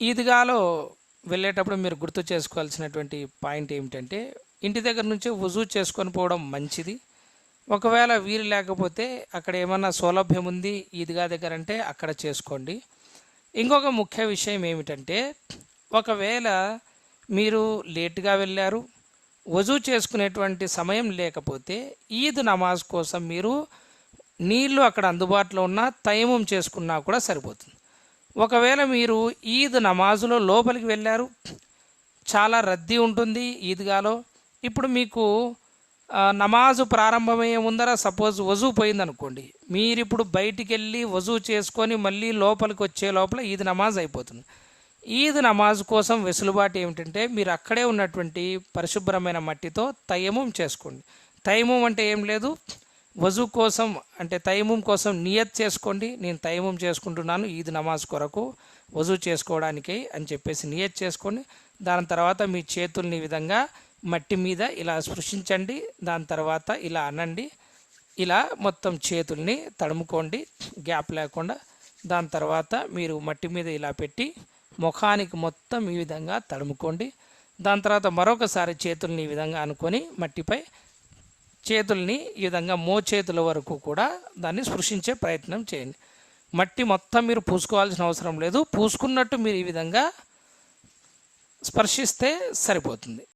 ఈద్గాలో వెళ్ళేటప్పుడు మీరు గుర్తు చేసుకోవాల్సినటువంటి పాయింట్ ఏమిటంటే ఇంటి దగ్గర నుంచి వజూ చేసుకొని పోవడం మంచిది. ఒకవేళ వీలు లేకపోతే అక్కడ ఏమన్నా సౌలభ్యం ఉంది ఈద్గా దగ్గర అంటే అక్కడ చేసుకోండి. ఇంకొక ముఖ్య విషయం ఏమిటంటే ఒకవేళ మీరు లేటుగా వెళ్ళారు వజూ చేసుకునేటువంటి సమయం లేకపోతే ఈద్ నమాజ్ కోసం మీరు నీళ్ళు అక్కడ అందుబాటులో ఉన్న తయమం చేసుకున్నా కూడా సరిపోతుంది. ఒకవేళ మీరు ఈద్ నమాజులో లోపలికి వెళ్ళారు చాలా రద్దీ ఉంటుంది ఈద్గాలో. ఇప్పుడు మీకు నమాజు ప్రారంభమయ్యే ముందర సపోజ్ వజూ పోయిందనుకోండి మీరు ఇప్పుడు బయటికి వెళ్ళి వజూ చేసుకొని మళ్ళీ లోపలికి వచ్చే లోపల ఈద్ నమాజ్ అయిపోతుంది. ఈద్ నమాజ్ కోసం వెసులుబాటు ఏమిటంటే మీరు అక్కడే ఉన్నటువంటి పరిశుభ్రమైన మట్టితో తయమం చేసుకోండి. తయమం అంటే ఏం లేదు వజూ కోసం అంటే తయమం కోసం నియత్ చేసుకోండి. నేను తయమం చేసుకుంటున్నాను. ఈద్ నమాజ్ కొరకు వజూ చేసుకోవడానికి అని చెప్పేసి నియత్ చేసుకోండి. దాని తర్వాత మీ చేతుల్ని విధంగా మట్టి మీద ఇలా స్పృశించండి. దాని తర్వాత ఇలా అనండి. ఇలా మొత్తం చేతుల్ని తడుముకోండి. గ్యాప్ లేకుండా దాని తర్వాత మీరు మట్టి మీద ఇలా పెట్టి ముఖానికి మొత్తం ఈ విధంగా తడుముకోండి. దాని తర్వాత మరొకసారి చేతుల్ని ఈ విధంగా అనుకొని మట్టిపై చేతుల్ని ఈ విధంగా మోచేతుల వరకు కూడా దాన్ని స్పృశించే ప్రయత్నం చేయండి. మట్టి మొత్తం మీరు పూసుకోవాల్సిన అవసరం లేదు. పూసుకున్నట్టు మీరు ఈ విధంగా స్పర్శిస్తే సరిపోతుంది.